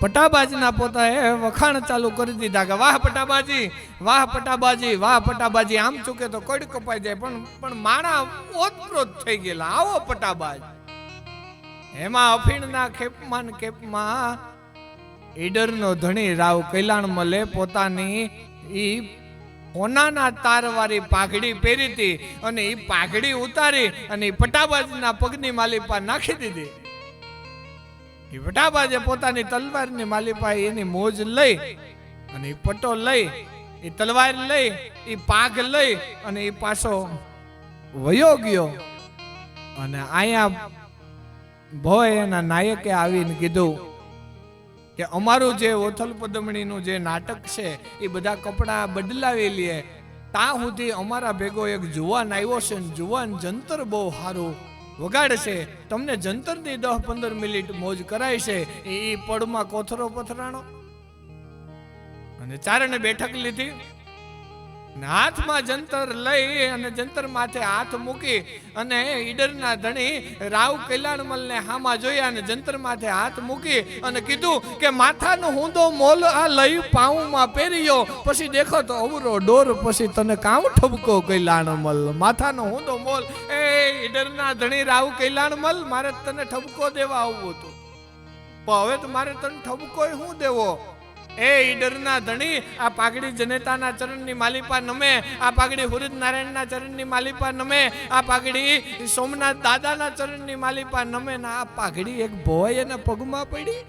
પટાબાજીના પોતાએ વખાણ ચાલુ કરી દીધા કે, વાહ પટાબાજી વાહ પટાબાજી વાહ પટાબાજી. આમ ચૂકે તો કડ કપાઈ જાય, પણ પણ માણા ઓતપ્રોત થઈ ગયેલા. આવો પટાબાજ. એમાં અફીણના ખેપમાં ખેપમાં ઈડરનો ધણી રાવ કૈલાણ મલે પોતાની ઈ ઓનાના તારવાળી પાઘડી પહેરી હતી અને એ પાઘડી ઉતારી અને પટાબાજના પગની માલિપા નાખી દીધી. ઈ પોતાની તલવારની માલિપા એની મોજ લઈ અને એ પટો લઈ એ તલવાર લઈ એ પાઘ લઈ અને એ પાછો વયો ગયો. અને અહીંયા ભોય એના નાયકે આવીને કીધું કે અમારું જે ઓથલ પદમણીનું જે નાટક છે એ બધા કપડાં બદલાવી લઈએ ત્યાં સુધી અમારા ભેગો એક જુવાન આવ્યો છે જુવાન જંતર બહુ સારું વગાડશે. તમને જંતરની દસ પંદર મિનિટ મોજ કરાય છે. એ પડમાં કોથરો પથરાણો. અને ચારણે બેઠક લીધી. હાથમાં જંતર લઈ અને જંતર માથે હાથ મૂકી અને ઈડરના ધણી રાવ કલ્યાણમલને હામાં જોયા અને જંતર માથે હાથ મૂકી અને કીધું કે માથાનો હુંદો મોલ આ લઈ પાઉમાં પહેર્યો. પછી દેખો તો અવરો ડોર પછી તને કામ ઠપકો કલ્યાણમલ માથાનો હુંદો મોલ. એ ઈડરના ધણી રાવ કલ્યાણમલ મારે તને ઠપકો દેવા આવવું હતું. પણ હવે તો મારે તને ઠપકો શું દેવો? એ ઈડરના ધણી, આ પાઘડી જનેતાના ચરણની માલિપા નમે, આ પાઘડી હુરિદ નારાયણના ચરણની માલિપા નમે, આ પાઘડી સોમનાથ દાદાના ચરણની માલિપા નમે ના આ પાઘડી એક ભોય એના પગમાં પડી.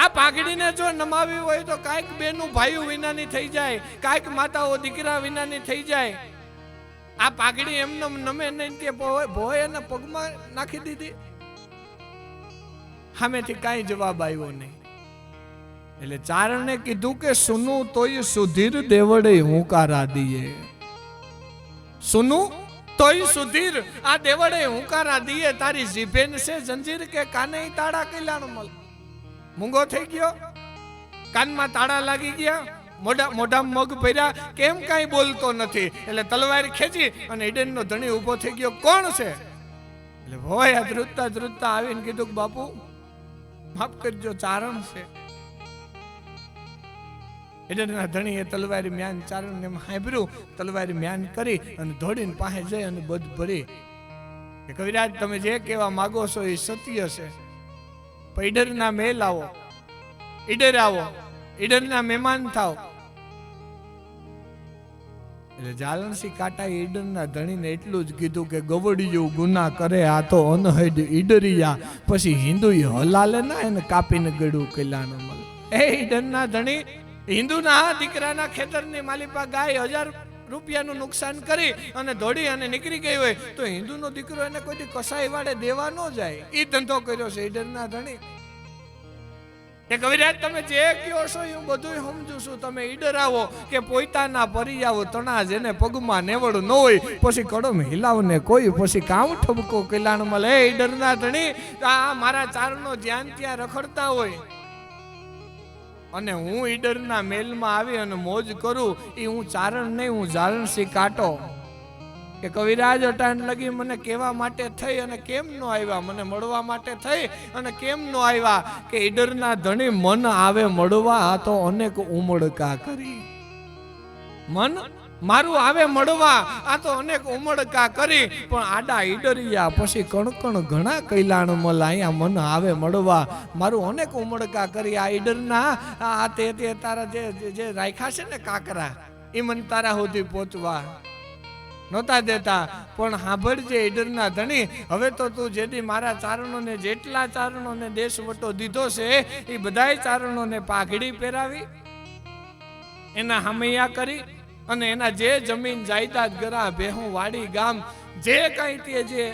આ પાઘડીને જો નમાવી હોય તો કાંઈક બેનું ભાઈઓ વિનાની થઈ જાય, કાંઈક માતાઓ દીકરા વિનાની થઈ જાય. આ પાઘડી એમને નમે નહીં તે ભોય એના પગમાં નાખી દીધી. સામેથી કાંઈ જવાબ આવ્યો નહીં. એટલે ચારણે કીધું કે, સુનું, તોય સુધીર દેવડે હુંકારા દઈએ સુનું, તોય સુધીર આ દેવડે હુંકારા દીએ તારી જીભેન છે જંજીર કે કાને તાળા કલ્યાણ મલ મૂંગો થઈ ગયો. કાનમાં તાળા લાગી ગયા. મોઢા મોઢા મગ ભર્યા. કેમ કાંઈ બોલતો નથી? એટલે તલવાર ખેંચી અને ઈડનનો ધણી ઊભો થઈ ગયો. કોણ છે? એટલે ભોય ધ્રુતતા ધ્રુતતા આવીને કીધું કે, બાપુ, માફ કરજો, ચારણ છે. એડરના ધણીએ તલવારી મ્યાન ચારણને હાંભર્યું, તલવારી મ્યાન કરી અને દોડીને પાસે જઈ અને બધ ભરી. કે કવિરાજ, તમે જે કહેવા માગો છો એ સત્ય છે. પણ ઈડરના મેલ આવો. ઈડર આવો. ઈડરના મહેમાન થાવ એટલે જાલણસી કાટા ઈડરના ધણીને એટલું જ કીધું કે ગવડિયું ગુના કરે, આ તો અનહદ ઈડરિયા. પછી હિન્દુ હલાલે ના એને કાપીને ગળું કલ્યાણ મળે એ ઈડરના ધણી હિન્દુના દીકરાના ખેતરની માલિપા ગાય હજાર રૂપિયાનું નુકસાન કરી અને દોડી અને નીકળી ગઈ હોય તો હિન્દુનો દીકરો એને કોઈ કસાઈ વાળે દેવા ન જાય. એ ધંધો કર્યો છે ઈડરના ધણી. કે કવિરાજ, તમે જે કયો છો એ બધું સમજુ છું. તમે ઈડર આવો કે પોતાના પરી આવો તણા જેને પગમાં નેવડ ન હોય. પછી કડમ હિલાવને કોઈ, પછી કામ ઠબકો કિલાણ મળે ઈડરના ધણી. આ મારા ચારનો ધ્યાન ત્યાં રખડતા હોય. અને હું ઈડરના મેલમાં આવી અને મોજ કરું એ હું ચારણ નહીં, હું જારણસી કાટો. કે કવિરાજ અટાણ લગી મને કહેવા માટે થઈ અને કેમ નો આવ્યા? મને મળવા માટે થઈ અને કેમ નો આવ્યા? કે ઈડરના ધણી મન આવે મળવા તો અનેક ઉમળકા કરી. મન મારું આવે મળવા. આ તો અનેક ઉમળકા કરી, પણ આડા ઈડરિયા પછી કણકણ ઘણા કૈલાણ મલા અહીંયા મન આવે મળવા. મારું અનેક ઉમળકા કરી આ ઈડરના. આ તે તે તારા જે જે- રાખ્યા છે ને કાકરા એ મન તારા સુધી પહોંચવા. નહોતા દેતા. પણ સાંભળજે ઈડરના ધણી. હવે તો તું જેથી મારા ચારણોને જેટલા ચારણોને દેશ વટો દીધો છે એ બધાય ચારણોને પાઘડી પહેરાવી. એના હમૈયા કરી. અને એના જે જમીન જાયદાદ ગરા ભેહું વાડી ગામ, જે કાંઈ તે જે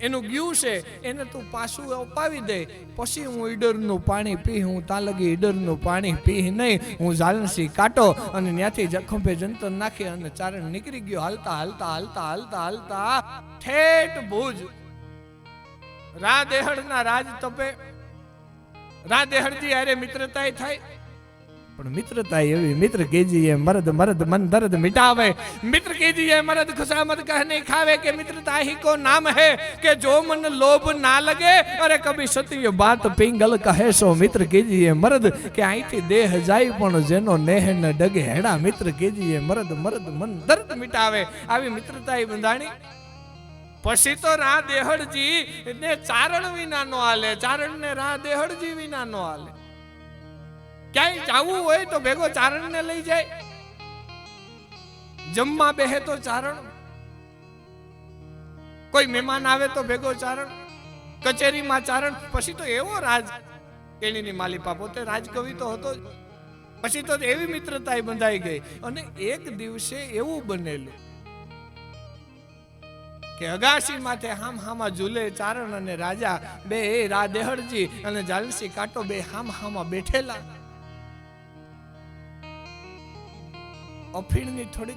એનું ગયું છે, એને તું પાછું અપાવી દે. પછી હું ઈડરનું પાણી પી, હું તાલગી ઈડરનું પાણી પી નહીં. હું ઝાલનસી કાટો અને ત્યાંથી જખંભે જંતર નાખી અને ચારણ નીકળી ગયો. હાલતા હાલતા હાલતા હાલતા હાલતા ઠેઠ ભુજ. રા દેહડના રાજ તપે રા દેહડજી હારે મિત્રતાય થાય. પણ મિત્રતા એવી મિત્ર કેજીએ મરદ મરદ મન દર્દ મિટાવે મિત્ર કેજીએ મરદ ખુશામત કહને ખાવે કે મિત્રતા ही को नाम है કે જો મન લોભ ના લગે અરે કભી સત્ય બાત પિંગલ કહે સો મિત્ર કેજીએ મરદ કે અહીંથી દેહ જાય પણ જેનો નેહ ન ડગે હેડા મિત્ર કેજીએ મરદ મરદ મન દર્દ મિટાવે આવી મિત્રતા એ બંધાણી પછી તો રા દેહડજી ને ચારણ વિના નો હાલે ચારણ ને રા દેહડજી વિના નો હાલે ક્યાંય જવું હોય તો ભેગો ચારણ ને લઈ જાય. જમવા બેહે તો ચારણ. કોઈ મહેમાન આવે તો ભેગો ચારણ. કચેરીમાં ચારણ. પછી તો એવો રાજ. કેણીની માલિપા પોતે રાજકવિ તો હતો પછી તો એવી મિત્રતા બંધાઈ ગઈ. અને એક દિવસે એવું બનેલું કે અગાસી માથે હામ હામા ઝૂલે ચારણ અને રાજા બે એ રા દેહડજી અને જાલસી કાંટો બે હામ હામા બેઠેલા. અફીણની થોડીક.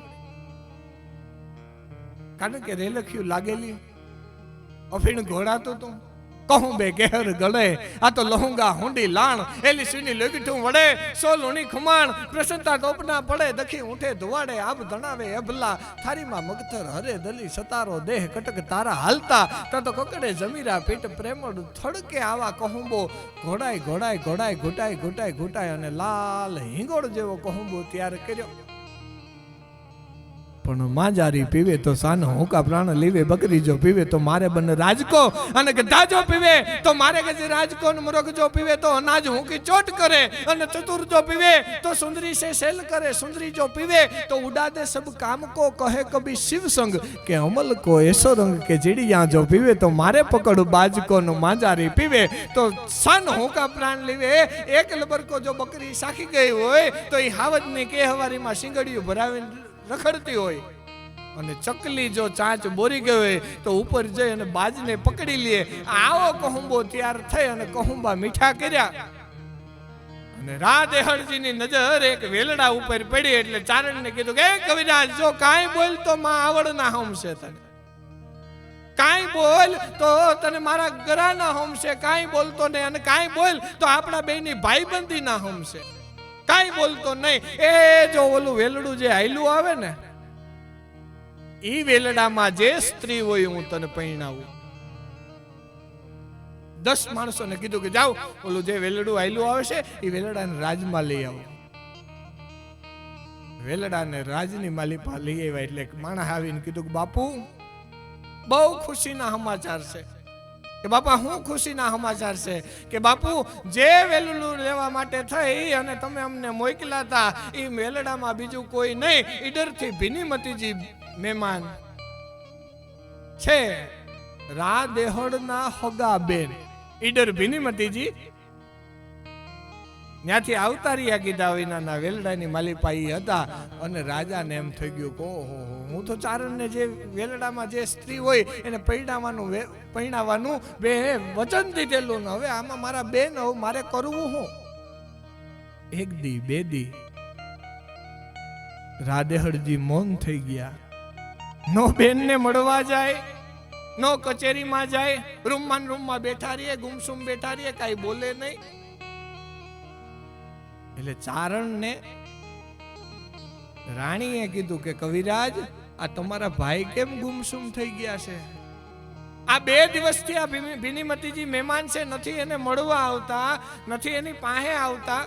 કારણ કે રેલખ્યું લાગેલી. અફીણ ઘોડાતો તો. કહું બે કેહર ગળે. આ તો લહુંગા, હુંડી, લાણ. એલી સુની લોગીઠું વડે. સો લુણી ખુમાણ. પ્રસન્નતા ટોપના પડે. દખી ઊંઠે ધોવાડે. આબ ધણાવે અભલા. થારીમાં મગથર હરે દલી. સતારો દેહ કટક તારા હાલતા. તા તો કકડે જમીરા પીઠ પ્રેમડ થડકે આવા કહુંબો. ઘોડાય ઘોડાય ઘોડાય ઘોટાય ઘોટાય ઘોટાય અને લાલ હિંગોળ જેવો કહુંબો ત્યારે કર્યો. પણ માજારી પીવે તો સાનો, હુકા પ્રાણ લીવે, બકરી જો પીવે તો મારે બને રાજકો અને ગધા જો પીવે તો મારે કે રાજકો ને મૃગ જો પીવે તો અનાજ હુંકી ચોટ કરે અને ચતુર જો પીવે તો સુંદરી સે સેલ કરે, સુંદરી જો પીવે તો ઉડા દે સબ કામ કો કહે કભી શિવ સંગ. કે અમલ કો એસો રંગ કે જીડિયા જો પીવે તો મારે પકડ બાજકો નો માજારી પીવે તો સન, હુંકા પ્રાણ લીવે. એક લબર કો જો બકરી સાખી ગઈ હોય તો એ હાવજ ને કે હવારીમાં શિંગડિયું ભરાવીને રખડતી હોય. અને ચકલી જો ચાંચ બોરી ગઈ હોય, તો ઉપર જઈ અને બાજને પકડી લે. આવો કહુંબો તૈયાર થઈ અને કહુંબા મીઠા કર્યા. અને રા દેહળજીની નજર એક વેલડા ઉપર પડી એટલે ચારણને કીધું કે કવિરાજ, જો કાંઈ બોલ તો માં આવડ ના હમશે તને. કાંઈ બોલ તો તને મારા ગરાના હમશે, કાંઈ બોલતો નહીં અને કાંઈ બોલ તો આપણા બેની ભાઈબંધી ના હમશે. કાંઈ બોલતો નહીં. એ જો ઓલું વેલડું જે હાયલું આવે ને, ઈ વેલડામાં જે સ્ત્રી હોય હું તને પરણાવું. દસ માણસોને કીધું કે જાઓ, ઓલું જે વેલડું હાયલું આવે છે એ વેલડાને રાજમાં લઈ આવો. વેલડાને રાજની માલિપા લઈ આવ્યા એટલે માણસ આવીને કીધું કે બાપુ, બહુ ખુશીના સમાચાર છે. કે બાપા, હું ખુશીના સમાચાર છે કે બાપુ, જે વેલડું લેવા માટે થઈ અને તમે અમને મોકલા હતા એ મેલડામાં બીજું કોઈ નહીં. ઈડરથી ભીનીમતીજી મહેમાન છે. રા દેહોડના હોગા બેન. ઈડર ભીનીમતીજી ત્યાંથી આવતારિયા કીધા વિનાના વેલડાની માલિપાઈ હતા અને રાજાને એમ થઈ ગયું કે ઓહો, હું તો ચારણને જે વેલડામાં જે સ્ત્રી હોય એને પૈણાવાનું વે- બે વચન દીધેલું ને હવે આમાં મારા બેન, હવે મારે કરવું હું? એક દી, બે દી રાદેહળજી મૌન થઈ ગયા. નો બેનને મળવા જાય, નો કચેરીમાં જાય, રૂમમાં રૂમમાં બેઠા રહીએ, ગુમસુમ બેઠા રહીએ, કાંઈ બોલે નહીં. એટલે ચારણને રાણીએ કીધું કે, કવિરાજ, આ તમારા ભાઈ કેમ ગુમસુમ થઈ ગયા છે? આ બે દિવસથી આ ભીની- ભીનીમતીજી મહેમાન છે, નથી એને મળવા આવતા, નથી એની પાસે આવતા,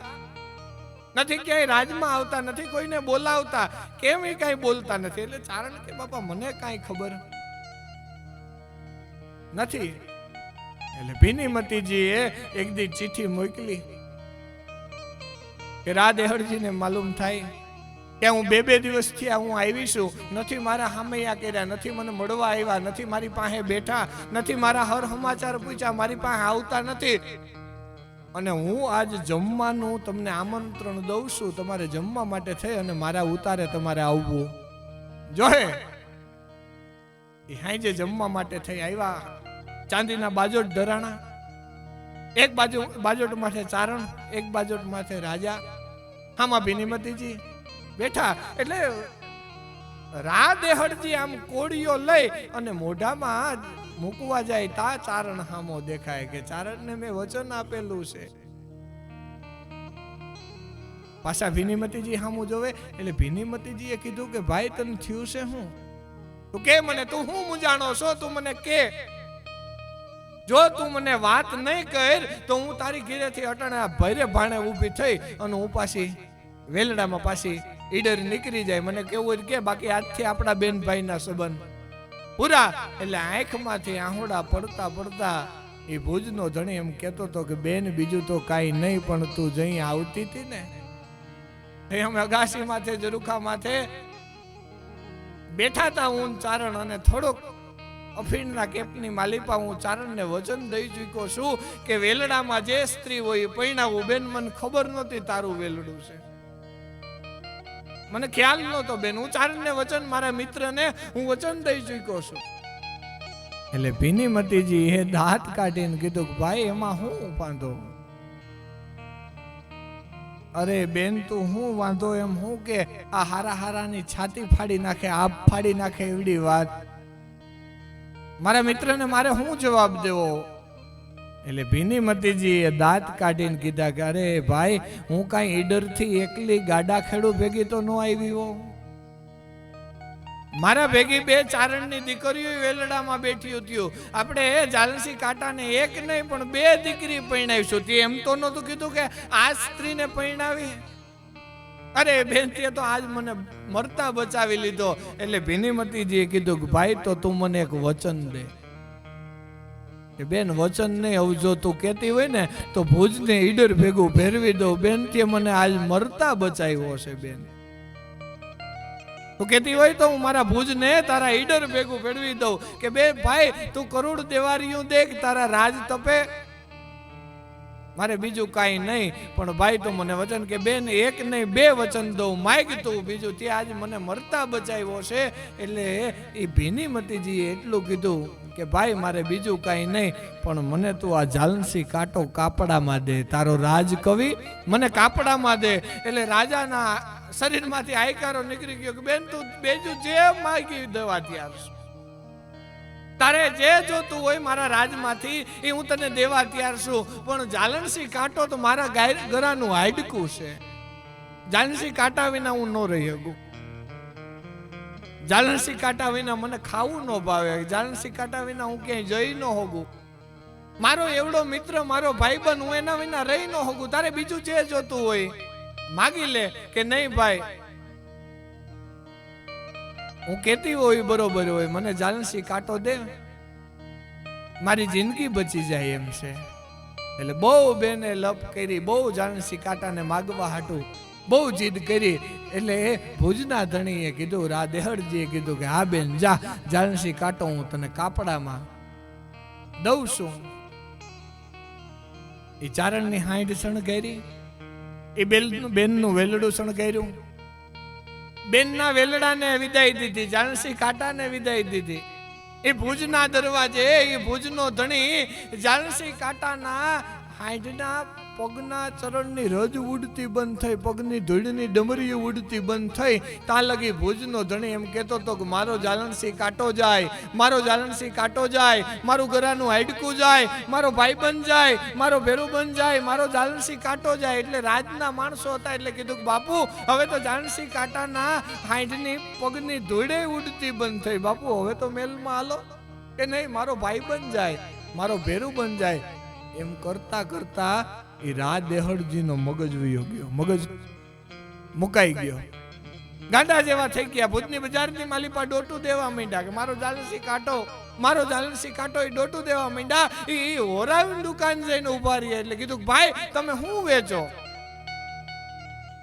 નથી ક્યાંય રાજમાં આવતા, નથી કોઈને બોલાવતા, કેમ એ કાંઈ બોલતા નથી? એટલે ચારણ કે, બાપા, મને કાંઈ ખબર નથી. એટલે ભીનીમતીજીએ એક દી ચીઠી મોકલી. કે રા દેહળજીને માલુમ થાય કે હું બે બે દિવસથી હું આવી છું. નથી મારા હામૈયા કર્યા, નથી મને મળવા આવ્યા, નથી મારી પાસે બેઠા, નથી મારા હર સમાચાર પૂછ્યા, મારી પાસે આવતા નથી. અને હું આજ જમવાનું તમને આમંત્રણ દઉં છું, તમારે જમવા માટે થઈ અને મારા ઉતારે તમારે આવવું. જોહે? એ હાંજે જમવા માટે થઈ આવ્યા ચાંદીના બાજોટ ધરાણા. એક બાજુ બાજોટ માથે ચારણ, એક બાજોટ માથે રાજા. આમાં ભીનીમતીજી બેઠા. એટલે રા દેહડજી આમ કોળીઓ લઈ અને મોઢામાં મૂકવા જાય તા ચારણ હામો દેખાય કે ચારણને મેં વચન આપેલું છે. પાછા ભીનીમતીજી સામું જોવે. એટલે ભીનીમતીજીએ કીધું કે, ભાઈ, તને થયું છે હું તું કે મને, તું હું મુજાણો છો? તું મને કે? જો તું મને વાત નહીં કર તો હું તારી ઘેરેથી અટાણે આ ભરે ભાણે ઊભી થઈ અને હું પાછી વેલડામાં પાછી ઈડર નીકળી જાય. મને કેવું કે બાકી આજથી આપણા બેન ભાઈના સંબંધ. પૂરા, એટલે આંખમાંથી આહુડા પડતા પડતા એ ભુજનો ધણી એમ કહેતો હતો કે, બેન, બીજું તો કાંઈ નહીં, પણ તું જઈ આવતી હતી ને. એ અમે અગાસી માથે જરુખા માથે બેઠા હતા ઊન ચારણ અને થોડોક અફીણના કેપની માલિપા હું ચારણને વચન દઈ ચૂક્યો છું કે વેલડામાં જે સ્ત્રી હોય એ બેન, મને ખબર નહોતી તારું વેલડું છે. મને ખ્યાલ નહોતો બેન, હું ચારણને વચન મારા મિત્રને હું વચન દઈ ચૂક્યો છું. એટલે ભીનીમતીજી એ દાંત કાઢીને કીધું કે ભાઈ, એમાં હું વાંધો? અરે બેન, તું હું વાંધો એમ હું કે આ હારા હારાની છાતી ફાડી નાખે આપ ફાડી નાખે એવડી વાત. મારા મિત્રને મારે શું જવાબ દેવો? એટલે ભીનીમતીજી એ દાંત કાઢીને કીધા કે, અરે ભાઈ, હું કાંઈ ઈડરથી એકલી ગાડા ખેડું ભેગી તો ન આવી હો મારા ભેગી બે ચારણની દીકરીઓ વેલડામાં બેઠી હતી આપણે એ જાલસી કાંટાને એક નહીં, પણ બે દીકરી પરણાવીશું. તે એમ તો નહોતું કીધું કે આ સ્ત્રીને પરણાવી અરે બેન તે આજ મને મરતા બચાવી લીધો. એટલે ભીનીમતીજીએ કીધું કે ભાઈ તો તું મને એક વચન દે. બેન, વચન નહીં આવું જો તું કહેતી હોય ને, તો ભુજને ઈડર ભેગું ભેરવી દઉં. બેન તે મને આજ મરતા બચાવ્યો છે બેન. તું કહેતી હોય તો હું મારા ભુજને તારા ઈડર ભેગું ભેળવી દઉં. કે બે, ભાઈ, તું કરોડ દેવારીયું દેખ, તારા રાજ તપે. મારે બીજું કાંઈ નહીં, પણ ભાઈ તો મને વચન કે બેન, એક નહીં, બે વચન દઉં. માગ તું બીજું તે આજ મને મરતા બચાવ્યો છે. એટલે એ ભીનીમતીજીએ એટલું કીધું કે ભાઈ મારે બીજું કાંઈ નહીં, પણ મને તું આ ઝાલસી કાંટો કાપડામાં દે. તારો રાજ કવિ મને કાપડામાં દે. એટલે રાજાના શરીરમાંથી આયકારો નીકળી ગયો કે બેન તું બીજું જે માગી દેવાથી છું. તારે જે જોતું હોય મારા રાજમાંથી, એ હું તને દેવા તૈયાર છું. પણ જાલનસી કાંટો તો મારા ગરાનું હાડકું છે. જાલનસી કાંટા વિના હું ન રહી શકું. જાલનસી કાંટા વિના મને ખાવું ન ભાવે. જાલનસી કાંટા વિના હું ક્યાંય જઈ ન હોગું મારો એવડો મિત્ર, મારો ભાઈબંધ, હું એના વિના રહી ન હોગું તારે બીજું જે જોતું હોય, માગી લે કે નહીં ભાઈ હું કેતી હોય બરોબર હોય, મને જાલનસી કાંટો દે. મારી જિંદગી બચી જાય એમ છે. એટલે બહુ બેને લપ કરી, બહુ જાલનસી કાંટાને માગવા હાટું, બહુ જીદ કરી. એટલે એ ભુજના ધણીએ કીધું રા દેહડજીએ કીધું કે, હા બેન, જા જાલનસી કાંટો હું તને કાપડામાં દઉં છું. એ ચારણની હાંડ શણગારી એ બેન બેનનું વેલડું શણગાર્યું. બેનના વેલડાને વિદાય દીધી જાનસી કાંટાને વિદાય દીધી. એ ભુજના દરવાજે, એ ભુજનો ધણી જાનસી કાંટાના હાંડના પગના ચરણની રજ ઉડતી બંધ થઈ, પગની ધૂળની ડમરી ઉડતી બંધ થઈ. ત્યાં લગી ભુજનો ધણી એમ કહેતો હતો કે, મારો જાલણસિંહ કાંટો જાય, મારો જાલણસિંહ કાંટો જાય, મારું ગરાનું હાડકું જાય, મારો ભાઈ બંધ જાય, મારો ભેરુબંધ જાય, મારો જાલણસિંહ કાંટો જાય. એટલે રાજના માણસો હતા એટલે કીધું કે, બાપુ, હવે તો જાલણસિંહ કાંટાના હાંડની પગની ધૂળે ઉડતી બંધ થઈ. બાપુ, હવે તો મેલમાં હાલો કે નહીં? મારો ભાઈ બન જાય, મારો ભેરુબંધ જાય. એમ કરતા કરતા એ રા દેહડજીનો મગજ વયો ગયો. મગજ મુકાઈ ગયો. ગાંડા જેવા થઈ ગયા. ભૂતની બજારની માલિપા ડોટું દેવા માંડ્યા કે મારો જાલસી કાંટો, મારો જાલસી કાંટો એ ડોટું દેવા માંડ્યા. એ હોરાવી દુકાન જઈને ઊભા રહ્યા એટલે કીધું ભાઈ, તમે શું વેચો?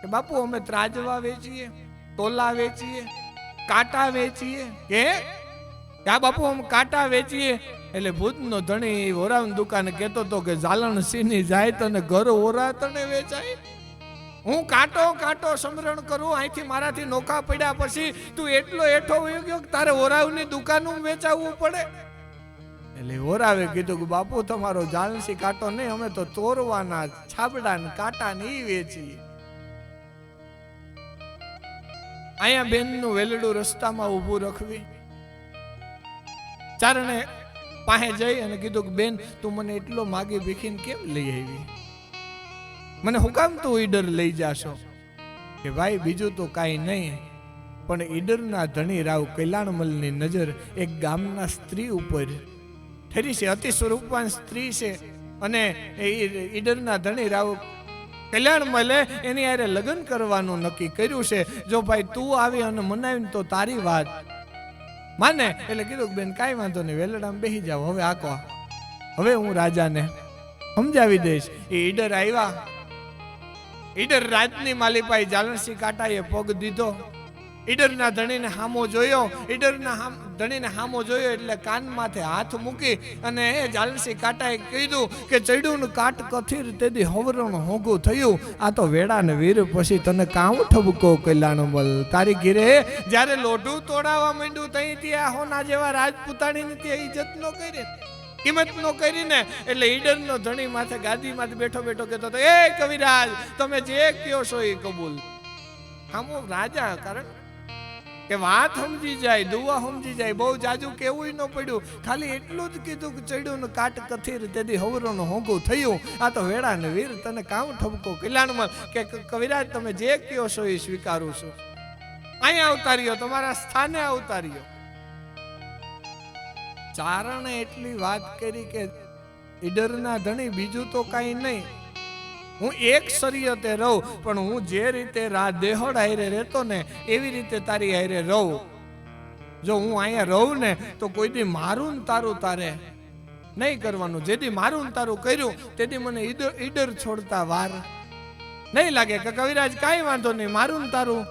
બાપુ, અમે ત્રાજવા વેચીએ, તોલા વેચીએ, કાંટા વેચીએ. કે? આ બાપુ, અમે કાંટા વેચીએ. એટલે ભૂતનો ધણી ઓરાવની દુકાને કહેતો હતો કે જાલણ સીની જાય તને ઘર ઓરા તને વેચાય. હું કાંટો કાંટો સમરણ કરું અહીંથી મારાથી નોખા પડ્યા પછી તું એટલો એઠો વયો ગયો કે તારે ઓરાવની દુકાનું વેચાવવું પડે. એટલે ઓરાવે કીધું કે બાપુ, તમારો જાલસી કાંટો નહીં, અમે તો તોરવાના છાબડા ને કાંટા ને ઈ વેચીએ. અહીંયા બેનનું વેલડું રસ્તામાં ઊભું રખવી. ચારણે પાસે જઈ અને કીધું કે, બેન, તું મને એટલો માગી ભીખીને કેમ લઈ આવી? મને હું કામ તું ઈડર લઈ જાશો? કે, ભાઈ, બીજું તો કાંઈ નહીં, પણ ઈડરના ધણી રાવ કૈલાણમલની નજર એક ગામના સ્ત્રી ઉપર ઠરી છે, અતિ સ્વરૂપવાન સ્ત્રી છે. અને એ ઈડરના ધણી રાવ કલ્યાણમલે એની હારે લગ્ન કરવાનું નક્કી કર્યું છે. જો ભાઈ તું આવી અને મનાવીને તો તારી વાત માને? એટલે કીધું બેન, કાંઈ વાંધો નહીં, વેલડામાં બેસી જાઓ. હવે આકો હવે હું રાજાને સમજાવી દઈશ. એ ઈડર આવ્યા. ઈડર રાજની માલિપાઈ જાલણસિંહ કાંટાએ પગ દીધો. ઈડરના ધણીને હામો જોયો. ઈડરના ધણીને હામો જોયો એટલે કાન માથે હાથ મૂકી અને એ જાલસી કાંટાએ કીધું કે ચડ્યું કાટ કથિર તેથી હવરણ હોગું થયું. આ તો વેડા ને વીર પછી તને કામ ઠબકો કલ્યાણ બલ તારી ઘીરે જ્યારે લોઢું તોડાવા માંડ્યું તઈ ત્યાં હોના જેવા રાજપૂતાણીને ત્યાં ઇજ્જત નો કરી કિંમત નો કરીને એટલે ઈડર નો ધણી માથે ગાદી માથે બેઠો બેઠો કહેતો હતો, એ કવિરાજ, તમે જે કયો છો એ કબૂલ. આમો રાજા, કારણ કે વાત સમજી જાય દુવા સમજી જાય, બહુ જાજુ કેવું ન પડ્યું. ખાલી એટલું જ કીધું કે ચડ્યું ને કાટ કથીર, તેથી હવરોનો હોગું થયું. આ તો વેડા ને વીર, તને કામ ઠપકો? કલ્યાણમાં ક- કવિરાજ, તમે જે કયો છો એ સ્વીકારું છું. અહીંયા અવતાર્યો તમારા સ્થાને અવતાર્યો ચારણે એટલી વાત કરી કે ઈડરના ધણી, બીજું તો કાંઈ નહીં. હું એક શરીયતે રહું, પણ હું જે રીતે દેહોડ હારે રહેતો ને, એવી રીતે તારી હારે રહું. જો હું અહીંયા રહું ને, તો કોઈ દી મારું ને તારું તારે નહીં કરવાનું. જેથી મારું ને તારું કર્યું તેથી મને ઈડર છોડતા વાર. નહીં લાગે કે કવિરાજ કાંઈ વાંધો નહીં, મારું ને તારું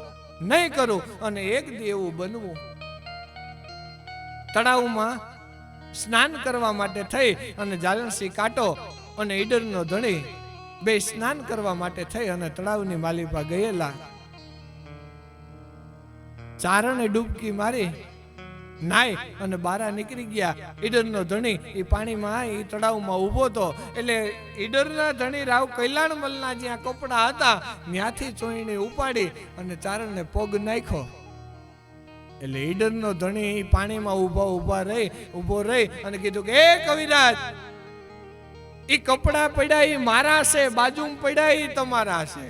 નહીં કરું, અને એક દી એવું બનવું. તળાવમાં સ્નાન કરવા માટે થઈ, અને જાલનસી કાંટો અને ઈડરનો ધણી. બે સ્નાન કરવા માટે થઈ અને તળાવની માલિપા ગયેલા. ચારણે ડૂબકી મારી નાય અને બારા નીકળી ગયા. ઈડરનો ધણી એ પાણીમાં એ તળાવમાં ઊભો હતો એટલે ઈડરના ધણી રાવ કૈલાણ મલના જ્યાં કપડા હતા ત્યાંથી ચોઈણી ઉપાડી અને ચારણને પગ નાખ્યો. એટલે ઈડરનો ધણી પાણીમાં ઊભા ઊભા રહી, ઊભો રહી અને કીધું કે એ કવિરાજ ઈ કપડા પડ્યા એ મારા છે, બાજુમાં પડ્યા એ તમારા છે.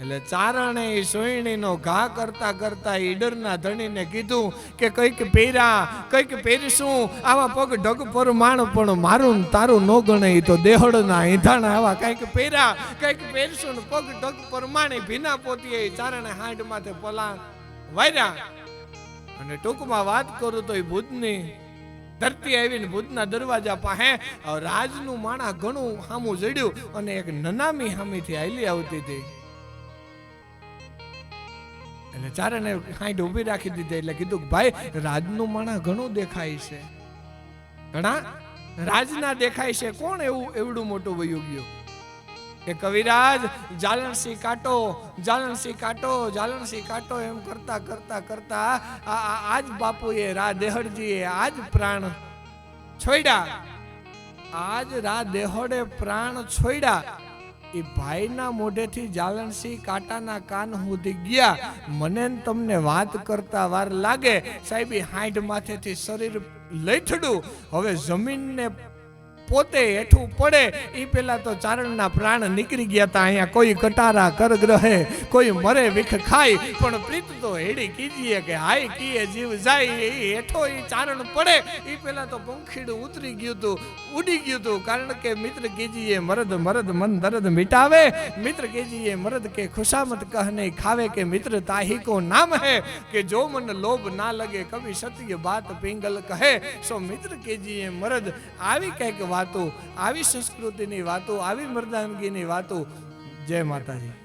એટલે ચારણે સોયણીનો ઘા કરતા કરતા ઈડરના ધણીને કીધું કે કંઈક પહેર્યા કંઈક પહેરશું, આવા પગ ઢગ પરમાણ પણ મારું ને તારું નો ગણે ઈ તો દેહડના ઈંધાણા આવા કંઈક પહેર્યા કંઈક પહેરશું ને પગ ઢગ પરમાણે ભીના પોતીએ ચારણે હાંડ માથે પલા વાર્યા અને ટૂંકમાં વાત કરું તો એ ભૂતની ધરતી આવીને ભૂતના દરવાજા પાસે રાજનું માણા ઘણું સામું જડ્યું અને એક નનામી હામીથી હાલી આવતી હતી. એટલે ચારેને હાઈટ ઊભી રાખી દીધી એટલે કીધું કે, ભાઈ, રાજનું માણા ઘણું દેખાય છે. ઘણા? રાજના દેખાય છે? કોણ એવું, એવડું મોટું વયું ગયું? કે કવિરાજ જાલણસી કાટો જાલણસી કાટો જાલણસી કાટો એમ કરતા કરતા કરતા આ આજ બાપુએ રા દેહડજીએ આજ પ્રાણ છોડ્યા. આજ રા દેહડે પ્રાણ છોડ્યા. એ ભાઈના મોઢેથી જાલણસી કાંટાના કાન સુધી ગયા. મને તમને વાત કરતા વાર લાગે. સાહેબ હાઈડ માથેથી શરીર લઈઠડું હવે જમીનને પોતે હેઠું પડે એ પેલા તો ચારણના પ્રાણ નીકળી ગયા હતા અહીંયા કોઈ કટારા કર ગ્રહે કોઈ મરે વિખ ખાય. પણ પ્રીત તો હેડી કીજીએ કે હાય, કીએ જીવ જાય એ હેઠો એ ચારણ પડે. એ પેલા તો પંખીડું ઉતરી ગયું હતું ઉડી ગયું હતું કારણ કે મિત્ર કીજીએ મરદ મરદ મન દર્દ મિટાવે. મિત્ર કીજીએ મરદ કે ખુશામત કહને ખાવે કે મિત્ર તાહી કો નામ હે. કે જો મન લોભ ના લગે, કવિ સત્ય બાત પિંગલ કહે. સો મિત્ર કેજીએ મરદ, આવી કંઈક વાતો આવી સંસ્કૃતિની વાતો આવી મર્દાનગીની વાતો. જય માતાજી.